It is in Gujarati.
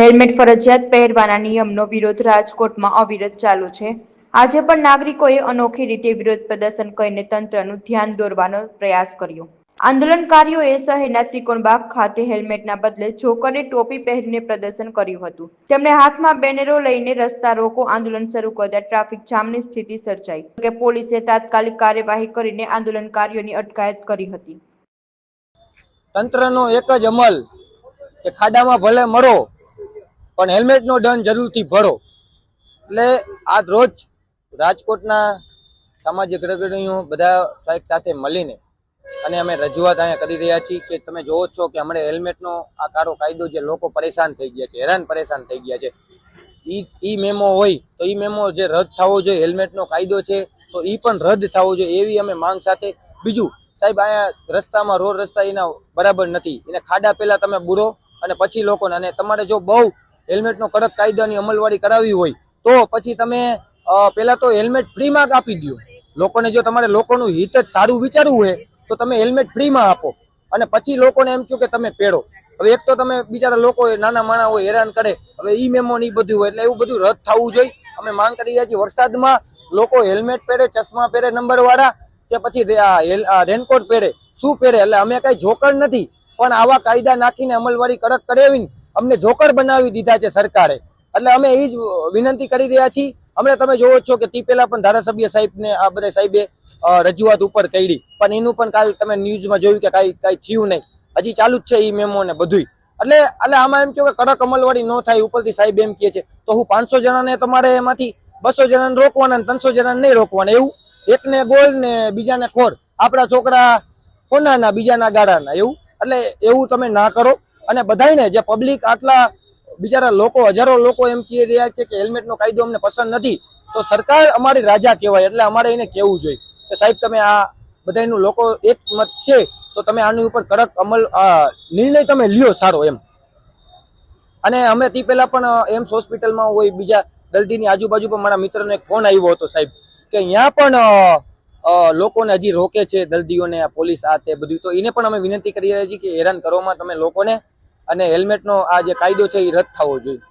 હેલ્મેટ ફરજિયાત પહેરવાના નિયમનો વિરોધ રાજકોટમાં અવિરત ચાલુ છે. આજે પણ નાગરિકોએ અનોખી રીતે વિરોધ પ્રદર્શન કરીને તંત્રનું ધ્યાન દોરવાનો પ્રયાસ કર્યો. આંદોલનકારીઓએ શહેરના ત્રિકોણબાગ ખાતે હેલ્મેટના બદલે જોકરે ટોપી પહેરીને પ્રદર્શન કર્યું હતું. તેમણે હાથમાં બેનરો લઈને રસ્તા રોકો આંદોલન શરૂ કરતા ટ્રાફિક જામની સ્થિતિ સર્જાઈ કે પોલીસે તાત્કાલિક કાર્યવાહી કરીને આંદોલનકારીઓની અટકાયત કરી હતી. તંત્રનો એક જ અમલ કે ખાડામાં ભલે મરો પણ હેલ્મેટનો દંડ જરૂરથી ભરો. એટલે આજ રોજ રાજકોટના સામાજિક અગ્રણીઓ બધા સાહેબ સાથે મળીને અને અમે રજૂઆત અહીંયા કરી રહ્યા છીએ કે તમે જોવો છો કે હમણાં હેલ્મેટનો આ કારો કાયદો જે લોકો પરેશાન થઈ ગયા છે, હેરાન પરેશાન થઈ ગયા છે. ઈ ઈ મેમો હોય તો ઈ મેમો જે રદ થવો જોઈએ, હેલ્મેટનો કાયદો છે તો ઈ પણ રદ થવો જોઈએ એવી અમે માંગ સાથે બીજું સાહેબ અહીંયા રસ્તામાં રોડ રસ્તા એના બરાબર નથી. એને ખાડા પહેલાં તમે બુરો અને પછી લોકોને, અને તમારે જો બહુ હેલ્મેટનો કડક કાયદાની અમલવારી કરાવી હોય, તો પછી તમે પહેલાં તો હેલ્મેટ ફ્રીમાં આપી દો લોકોને જો તમારે લોકોનું હિત જ સારું વિચારવું હોય, તો તમે હેલ્મેટ ફ્રીમાં આપો. અને પછી લોકોને એમ કહ્યું કે તમે પહેરો. હવે એક તો તમે બિચારા લોકો નાના માણા હોય, હેરાન કરે, હવે ઈ મેમો ને બધું હોય, એટલે એવું બધું રદ થવું જોઈએ. અમે માંગ કરી રહ્યા છીએ વરસાદમાં લોકો હેલ્મેટ પહેરે, ચશ્મા પહેરે નંબર વાળા કે પછી રેનકોટ પહેરે, શું પહેરે, એટલે અમે કઈ જોકર નથી. પણ આવા કાયદા નાખીને અમલવારી કડક કરાવીને અમને જોકર બનાવી દીધા છે સરકારે. એટલે અમે એ જ વિનંતી કરી રહ્યા છીએ. હમણાં તમે જોવો છો કે તે પહેલા પણ ધારાસભ્ય સાહેબને આ બધા સાહેબે રજૂઆત ઉપર કરી. પણ એનું પણ કાલ તમે ન્યૂઝમાં જોયું કે કાંઈ કાંઈ થયું નહીં. હજી ચાલુ જ છે એ મેમો ને બધુંય. એટલે એટલે આમાં એમ કહ્યું કે કડક અમલવાળી ન થાય ઉપરથી સાહેબ એમ કહે છે, તો હું પાંચસો જણાને તમારે એમાંથી બસો જણાને રોકવાના ત્રણસો જણાને નહીં રોકવાના. એવું. એકને ગોળ ને બીજાને ખોર. આપણા છોકરા કોનાના, બીજાના ગાળાના. એવું. એટલે એવું તમે ના કરો. અને બધાયને જે પબ્લિક આટલા બિચારા લોકો, હજારો લોકો એમ કહી રહ્યા છે કે હેલ્મેટનો કાયદો અમને પસંદ નથી, તો સરકાર અમારી રાજા કહેવાય, એટલે અમારે એને કહેવું જોઈએ. કે સાહેબ, તમે આ બધાયનું લોકો એક મત છે, તો તમે આની ઉપર કડક અમલ નિર્ણય તમે લ્યો સારો એમ. અને અમે તે પહેલાં પણ એમ્સ હોસ્પિટલમાં હોય, બીજા દર્દીની આજુબાજુ પણ મારા મિત્રનો એક ફોન આવ્યો હતો સાહેબ, કે અહીંયા પણ લોકોને હજી રોકે છે દર્દીઓને પોલીસ આ તે બધું, તો એને પણ અમે વિનંતી કરી રહ્યા છીએ કે હેરાન કરવામાં તમે લોકોને અને હેલ્મેટનો આ જે કાયદો છે એ રદ થવો જોઈએ.